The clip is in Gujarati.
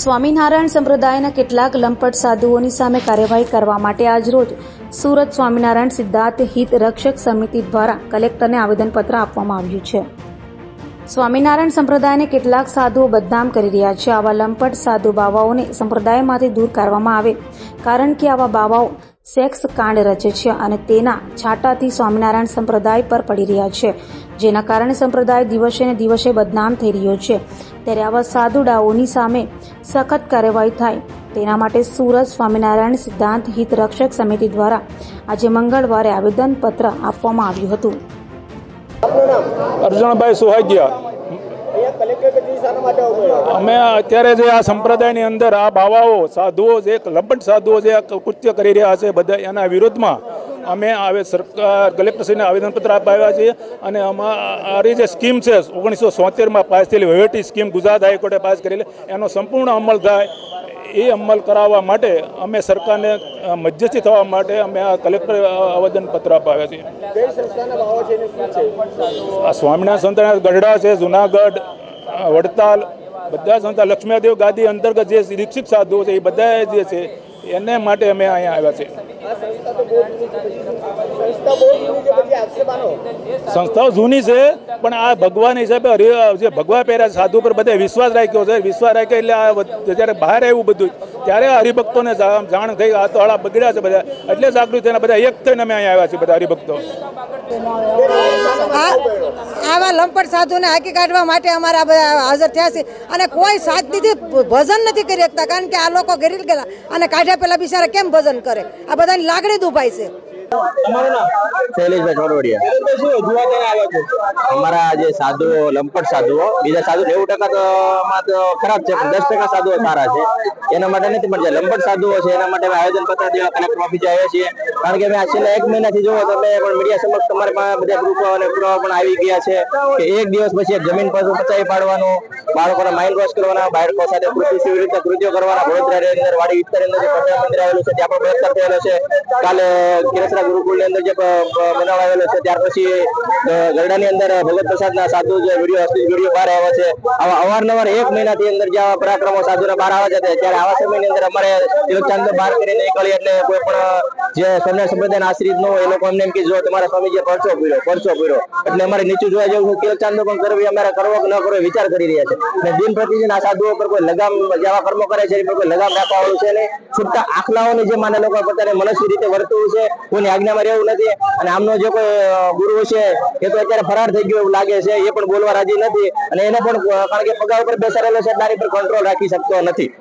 સ્વામિનારાયણ સંપ્રદાયના કેટલાક લંપટ સાધુઓની સામે કાર્યવાહી કરવા માટે આજરોજ સુરત સ્વામિનારાયણ સિદ્ધાર્થ હિત રક્ષક સમિતિ દ્વારા કલેક્ટરને આવેદનપત્ર આપવામાં આવ્યું છે. સ્વામિનારાયણ સંપ્રદાયને કેટલાક સાધુઓ બદનામ કરી રહ્યા છે. આવા લંપટ સાધુ બાવાઓને સંપ્રદાયમાંથી દૂર કરવામાં આવે કારણ કે આવા બાવાઓ સેક્સ કાંડ રચે છે અને તેના છાટાથી સ્વામિનારાયણ સંપ્રદાય પર પડી રહ્યા છે. જેના કારણે સંપ્રદાય દિવસે ને દિવસે બદનામ થઈ રહ્યો છે. ત્યારે આવા સાધુ ડાઓની સામે સખત કાર્યવાહી થાય. તેના માટે સુરત સ્વામિનારાયણ સિદ્ધાંત હિત રક્ષક સમિતિ દ્વારા આજે મંગળવારે આવેદનપત્ર આપવામાં આવ્યું હતું. અર્જુનભાઈ સુહાગિયા અહીંયા કલેક્ટર કચેરી શાના માટે ઉમેર્યા અમે અત્યારે જે આ સંપ્રદાયની અંદર આ બાવાઓ સાધુઓ જે લંબટ સાધુઓ જે કૃત્ય કરી રહ્યા છે બધા એના વિરોધમાં અમે આવે સરકાર કલેક્ટરશ્રીને આવેદનપત્ર અપાવ્યા છીએ અને અમારી જે સ્કીમ છે ઓગણીસો સોતેરમાં પાસ થયેલી વહીવટી સ્કીમ ગુજરાત હાઈકોર્ટે પાસ કરેલી એનો સંપૂર્ણ અમલ થાય એ અમલ કરાવવા માટે અમે સરકારને મધ્યસ્થી થવા માટે અમે આ કલેક્ટર આવેદનપત્ર અપાવ્યા છીએ આ સ્વામિનારાયણ સંતના ગઢડા છે જુનાગઢ વડતાલ, બધા સંસ્થા લક્ષ્મીદેવ ગાદી અંતર્ગત જે શિક્ષિત સાધુઓ છે, એ બધા જે છે, એને માટે અમે અહીંયા આવ્યા છે સંસ્થાઓ જૂની છે, પણ આ ભગવાન હિસાબે જે ભગવા પહેર્યા સાધુ પર બધે વિશ્વાસ રાખ્યો છે. વિશ્વાસ રાખ્યો એટલે આ જ્યારે બહાર આવ્યું બધું, ત્યારે હરિભક્તોને જાણ થઈ, આ તો હળા બગડ્યા છે બધા. એટલે જાગૃત થઈને બધા એક થઈને અમે અહીંયા આવ્યા છીએ, બધા હરિભક્તો. આવા લંપટ સાધુને હાકી કાઢવા માટે અમારા બધા હાજર થયા છે. અને કોઈ સાતનીથી ભજન નથી કરી શકતા, કારણ કે આ લોકો ઘેરી ગયેલા. અને કાઢ્યા પહેલાં બિચારા કેમ ભજન કરે? આ બધાની લાગણી દુભાય છે. શૈલેષભાઈ છોડવડિયા શું રજૂઆત એને આવ્યા છે અમારા જે સાધુઓ, લંપટ સાધુઓ, બીજા સાધુ નેવું ટકા તો માં તો ખરાબ છે, પણ દસ ટકા સાધુઓ સારા છે. એના માટે નથી પણ જે લંપટ સાધુઓ છે, એના માટે અમે આયોજન પત્ર દેવા કલેક્ટર ઓફિસે આવ્યા છીએ. કારણ કે એક મહિનાથી જોવો તો પણ મીડિયા સમક્ષ તમારે બધા ગ્રુપો અને પુરાવા પણ આવી ગયા છે કે એક દિવસ પછી જમીન પર પચાવી પાડવાનું, બાળકોને માઇન્ડ વોશ કરવાના, બાળકો સાથે કૃષિ કૃત્યો કરવાના, વડોદરા અંદર વાડી વિસ્તારની મંદિર આવેલું છે કાલે ગુરુકુળની અંદર જે બનાવ આવેલો છે, ત્યાર પછી ગરડાની અંદર ભગત પ્રસાદના સાધુ જે વીડિયો અશ્લીલ વીડિયો બહાર આવ્યા છે, આવા અવારનવાર એક મહિનાથી અંદર જે આવા પરાક્રમો સાધુના બહાર આવ્યા છે ત્યારે આવા સમયની અંદર અમારે તિલકચાંદ બહાર કરીને નીકળી એટલે કોઈ પણ, જે સ્વામિનારાયણ સંપ્રદાયના આશ્રિત ન એ લોકો અમને એમ કે, જો તમારા સ્વામીજીએ પરચો પૂર્યો પરચો પૂર્યો એટલે અમારે નીચું જોવા જેવું છે પણ કરવી અમારે કરવો કે ન કરવો વિચાર કરી રહ્યા છે. અને દિન પ્રતિદિન આ સાધુઓ પર કોઈ લગામ, જેવા કર્મો કરે છે એ પર કોઈ લગામ રાખવા વાળું છે નહીં. છૂટતા આખલાઓની જે માને લોકો પોતાને મનસ્વી રીતે વર્તવું છે, કોઈની આજ્ઞામાં રહેવું નથી અને આમનો જે કોઈ ગુરુ છે, એ તો અત્યારે ફરાર થઈ ગયો એવું લાગે છે, એ પણ બોલવા રાજી નથી અને એને પણ કારણ કે પગાર ઉપર બેસાડેલો છે, એટલે આની પર કંટ્રોલ રાખી શકતો નથી.